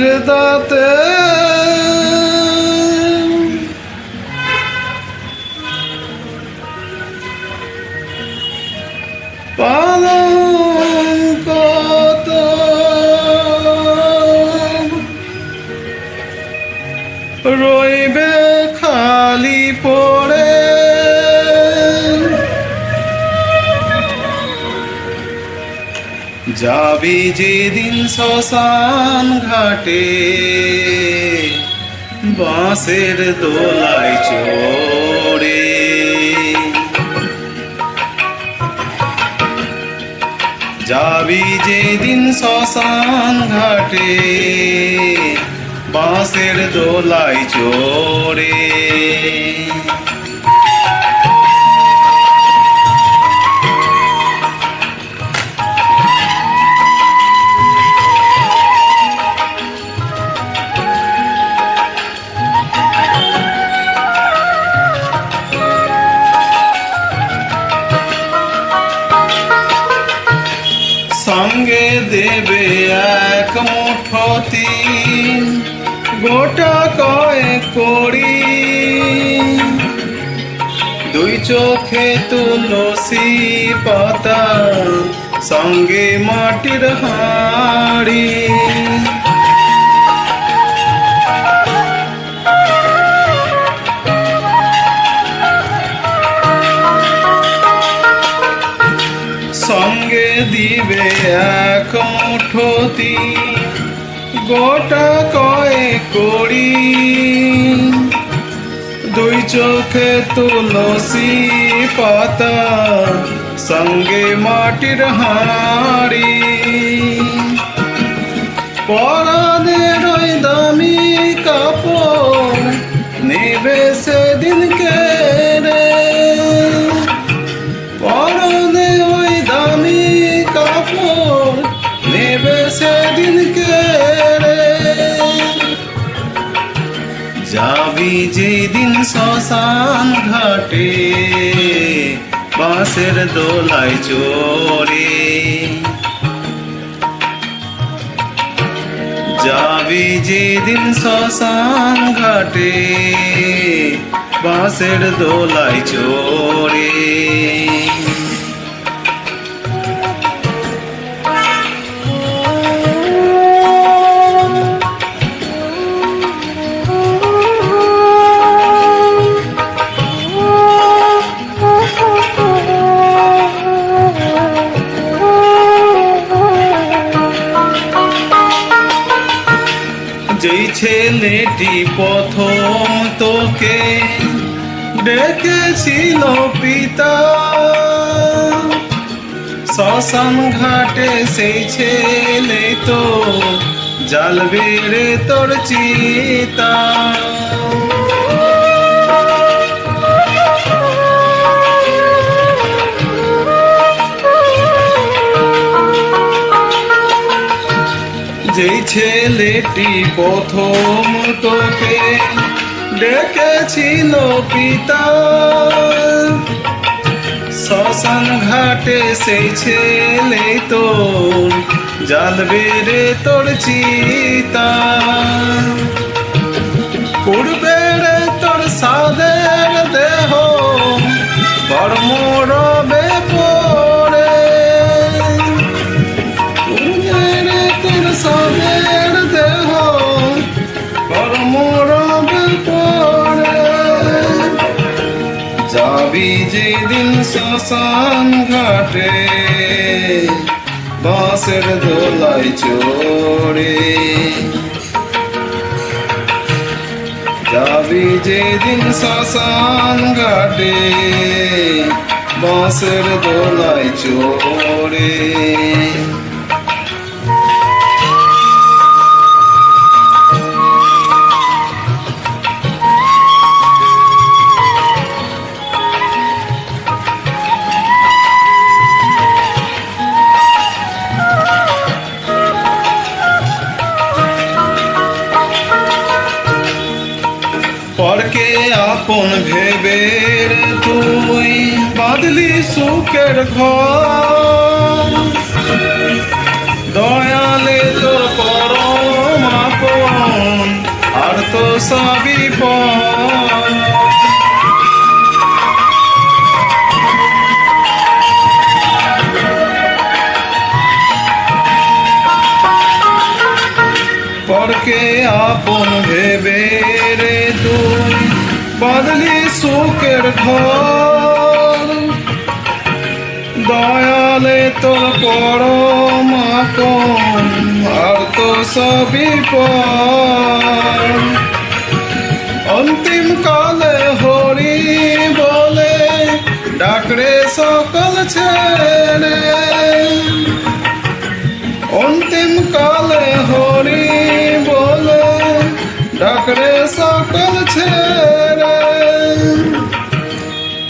দাঁতে। রইবে খালি পড়ে। যাবি যেদিন শ্মশান ঘাটে। বাঁশের দোলায় চড়ে। যাবি যেদিন শ্মশান ঘাটে বাঁশের দোলায় চড়ে। দেবে এক মুঠতি গোটা কয়েক করি। দুই চোখে তুলসী পাতা সঙ্গে মাটির হাড়ি। এক মুঠতি গোটা কয়েক করি দুই চোখে তুলসী পাতা, সঙ্গে মাটির হাড়ি। পরাদের দামি কাপড় নেবে যাবি যেদিন শ্মশান ঘাটে বাঁশের দোলায় চড়ে। যাবি যেদিন শ্মশান ঘাটে বাঁশের দোলায় চড়ে। ছেলেটি প্রথম তোকে ডেকেছিল পিতা। শ্মশান ঘাটে সেই ছেলে তো জাল বেড়ে তোর চিতা। যেই ছেলেটি প্রথম তোকে ডেকেছিল পিতা। শ্মশান ঘাটে সেই ছেলে তো জাল বেড়ে তোর চিতা। পূর্বের কর্ম রবে যাবি যেদিন শ্মশান ঘাটে, বাঁশের দোলায় চড়ে। যাবি যেদিন শ্মশান ঘাটে, বাঁশের দোলায় চড়ে। আপন ভেবে তুই বাদলি সুখের ঘর। দয়ালে তোর পরম আপন, আর সবই পর। পরকে আপন বাদলি সুখের ঘর। দয়ালে তোর পরমাপন আর তো সবই পর। অন্তিম কালে হরি বলে, ডাকরে সকল ছেড়ে। অন্তিম কালে হরি বলে, ডাকরে সকল ছেড়ে।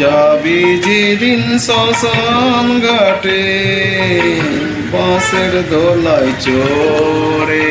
যাবি যেদিন শ্মশান ঘাটে বাঁশের দোলাই চড়ে।